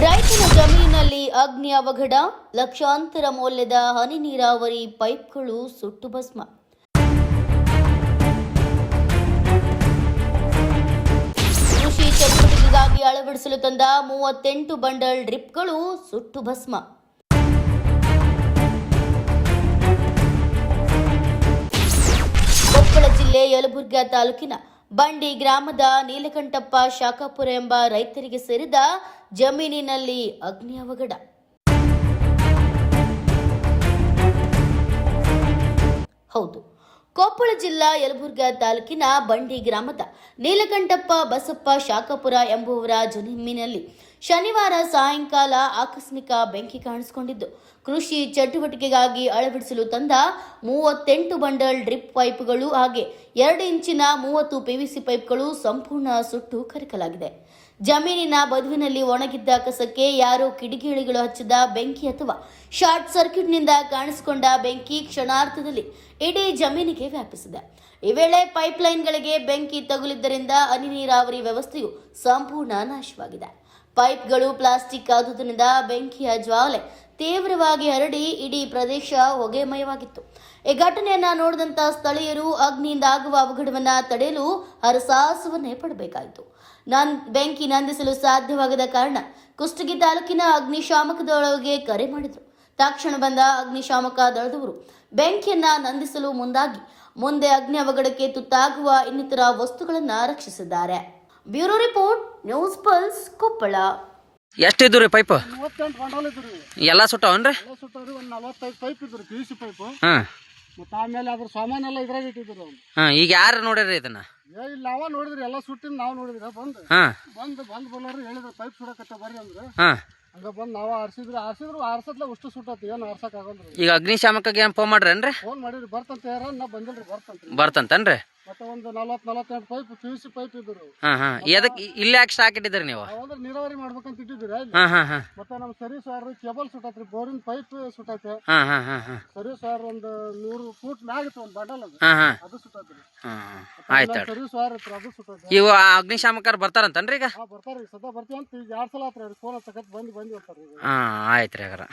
ರೈತನ ಜಮೀನಿನಲ್ಲಿ ಅಗ್ನಿ ಅವಘಡ, ಲಕ್ಷಾಂತರ ಮೌಲ್ಯದ ಹನಿ ನೀರಾವರಿ ಪೈಪ್ಗಳು ಸುಟ್ಟು ಭಸ್ಮ. ಕೃಷಿ ಚಟುವಟಿಕೆಗಾಗಿ ಅಳವಡಿಸಲು ತಂದ ಮೂವತ್ತೆಂಟು ಬಂಡಲ್ ಡ್ರಿಪ್ಗಳು ಸುಟ್ಟು ಭಸ್ಮ. ಕೊಪ್ಪಳ ಜಿಲ್ಲೆ ಯಲಬುರ್ಗಾ ತಾಲೂಕಿನ ಬಂಡಿ ಗ್ರಾಮದ ನೀಲಕಂಠಪ್ಪ ಶಾಖಾಪುರ ಎಂಬ ರೈತರಿಗೆ ಸೇರಿದ ಜಮೀನಿನಲ್ಲಿ ಅಗ್ನಿ ಅವಘಡ. ಹೌದು. ಕೊಪ್ಪಳ ಜಿಲ್ಲಾ ಯಲಬುರ್ಗಾ ತಾಲೂಕಿನ ಬಂಡಿ ಗ್ರಾಮದ ನೀಲಕಂಠಪ್ಪ ಬಸಪ್ಪ ಶಾಖಪುರ ಎಂಬುವರ ಜಮೀನಿನಲ್ಲಿ ಶನಿವಾರ ಸಾಯಂಕಾಲ ಆಕಸ್ಮಿಕ ಬೆಂಕಿ ಕಾಣಿಸಿಕೊಂಡಿದ್ದು. ಕೃಷಿ ಚಟುವಟಿಕೆಗಾಗಿ ಅಳವಡಿಸಲು ತಂದ ಮೂವತ್ತೆಂಟು ಬಂಡಲ್ ಡ್ರಿಪ್ ಪೈಪ್ಗಳು ಹಾಗೆ ಎರಡು ಇಂಚಿನ ಮೂವತ್ತು ಪಿವಿಸಿ ಪೈಪ್ಗಳು ಸಂಪೂರ್ಣ ಸುಟ್ಟು ಕರಕಲಾಗಿದೆ. ಜಮೀನಿನ ಬದುವಿನಲ್ಲಿ ಒಣಗಿದ್ದ ಕಸಕ್ಕೆ ಯಾರು ಕಿಡಿಗೇಳಿಗಳು ಹಚ್ಚಿದ ಬೆಂಕಿ ಅಥವಾ ಶಾರ್ಟ್ ಸರ್ಕ್ಯೂಟ್ನಿಂದ ಕಾಣಿಸಿಕೊಂಡ ಬೆಂಕಿ ಕ್ಷಣಾರ್ಥದಲ್ಲಿ ಇಡೀ ಜಮೀನಿಗೆ ವ್ಯಾಪಿಸಿದೆ. ಈ ವೇಳೆ ಪೈಪ್ಲೈನ್ಗಳಿಗೆ ಬೆಂಕಿ ತಗುಲಿದ್ದರಿಂದ ಹನಿ ನೀರಾವರಿ ವ್ಯವಸ್ಥೆಯು ಸಂಪೂರ್ಣ ನಾಶವಾಗಿದೆ. ಪೈಪ್ಗಳು ಪ್ಲಾಸ್ಟಿಕ್ ಆದುದರಿಂದ ಬೆಂಕಿಯ ಜ್ವಾಲೆ ತೀವ್ರವಾಗಿ ಹರಡಿ ಇಡೀ ಪ್ರದೇಶ ಹೊಗೆಮಯವಾಗಿತ್ತು ಈ ಘಟನೆಯನ್ನ ನೋಡಿದಂತ ಸ್ಥಳೀಯರು ಅಗ್ನಿಯಿಂದ ಆಗುವ ಅವಘಡವನ್ನ ತಡೆಯಲು ಹರಸಾಹಸವನ್ನೇ ಪಡಬೇಕಾಯಿತು. ನನ್, ಬೆಂಕಿ ನಂದಿಸಲು ಸಾಧ್ಯವಾಗದ ಕಾರಣ ಕುಷ್ಟಗಿ ತಾಲೂಕಿನ ಅಗ್ನಿಶಾಮಕದೊಳಗೆ ಕರೆ ಮಾಡಿದ್ರು. ತಕ್ಷಣ ಬಂದ ಅಗ್ನಿಶಾಮಕ ದಳದವರು ಬೆಂಕಿಯನ್ನ ನಂದಿಸಲು ಮುಂದಾಗಿ, ಮುಂದೆ ಅಗ್ನಿ ಅವಘಡಕ್ಕೆ ತುತ್ತಾಗುವ ಇನ್ನಿತರ ವಸ್ತುಗಳನ್ನ ರಕ್ಷಿಸಿದ್ದಾರೆ. Bureau report, news pulse, Koppal. ಎಷ್ಟು ಇದ್ದು ರೀ ಪೈಪ್? ಮೂವತ್ತೆಂಟು ಬಂಡಲ್ ಇದ್ರಿ ಎಲ್ಲ ಸುಟ್ಟವನ್ರಿ ಎಲ್ಲ ಸುಟ್ಟವ್ರಿ ಒಂದು ನಲವತ್ತೈದು ಪೈಪ್ ಇದ್ರಿ ಪಿ ಯು ಸಿ ಪೈಪ್. ಹಾಂ. ಮತ್ತು ಆಮೇಲೆ ಅದ್ರ ಸಾಮಾನೆಲ್ಲ ಎಲ್ಲ ಇದ್ರಾಗ ಇಟ್ಟಿದ್ರು ಅವ್ನು ಹಾಂ ಈಗ ಯಾರು ನೋಡ್ಯಾರಿ ಇದನ್ನ? ಏ ಇಲ್ಲ ನಾವ ನೋಡಿದ್ರಿ ಎಲ್ಲ ಸುಟ್ಟಿನ ನಾವು ನೋಡಿದ್ರ ಬಂದು. ಹಾಂ. ಬಂದು ಬಂದು ಬಲ್ಲವ್ರು ಹೇಳಿದ್ರು ಪೈಪ್ ಸುಡಕತ್ತ ಬರ್ರಿ ಅಂದ್ರೆ. ಹಾಂ. ಹಂಗ ಬಂದು ನಾವು ಆರ್ಸಿದ್ರು ಆರ್ಸಿದ್ರು ಆರ್ಸತ್ಲೆ ಅಷ್ಟು ಸುಟ್ಟತಿ ಏನು ಆರ್ಸಕ್ ಆಗಲ್ರಿ. ಈಗ ಅಗ್ನಿಶಾಮಕಗೆ ಏನು ಫೋನ್ ಮಾಡ್ರೇನ್ರಿ ಫೋನ್ ಮಾಡಿರಿ ಬರ್ತಂತ ಯಾರ ನಾ ಬಂದಿಲ್ರಿ ಬರ್ತಂತ್ರಿ ಬರ್ತಂತನ್ರಿ? ಮತ್ತೆ ಒಂದು ನಲವತ್ತು pipe P U C pipe ಇದ್ರು ಹಾಂ. ಹಾಂ ಎದಕ್ಕೆ ಇಲ್ಲಿ ಯಾಕೆ ಸ್ಟಾಕ್ ಇಟ್ಟಿದ್ರಿ ನೀವು? ಅವಂದ್ರೆ ನೀರಾವರಿ ಮಾಡ್ಬೇಕಂತ ಇಟ್ಟಿದ್ದೀರಿ ಅಲ್ಲಿ ಹಾಂ ಹಾಂ ಹಾಂ. ಮತ್ತೆ ನಮ್ಮ ಸರ್ವಿಸ್ ವಾರ್ ಕೇಬಲ್ ಸುಟ್ಟತ್ರಿ ಬೋರಿನ ಪೈಪ್ ಸುಟ್ಟೈತೆ. ಹಾಂ ಹಾಂ ಹಾಂ ಹಾಂ. ಸರ್ವಿಸ್ ವಾರ್ ಒಂದು ನೂರು ಫೂಟ್ ಮ್ಯಾಗಿತ್ತು ಒಂದು ಬಂಡಲ್ ಅದು. ಹಾಂ ಹಾಂ. ಅದು ಸುಟ್ಟತ್ರಿ. ಹಾಂ ಆಯ್ತು ಹೇಳ್ರಿ ಸರ್ವಿಸ್ ವಾರ್ ಇತ್ತು ಅದು ಸುಟ್ಟೈತೆ. ಇವು ಅಗ್ನಿಶಾಮಕರು ಬರ್ತಾರಂತನ್ರಿ ಈಗ? ಬರ್ತಾರೆ ಬರ್ತಾರ್ರಿ ಸದಾ ಬರ್ತೀವಿ ಅಂತ ಈಗ ಎರಡ್ ಸಲ ಆತ್ರಿ ಅವ್ರಿಗೆ ಫೋನ್ ಹಚ್ಚಕತ್ ಬಂದು ಬಂದು ಬರ್ತಾರ್ರಿ ಹಾ ಹಾಂ ಆಯ್ತು ರೀ ಹಾಗಾರ.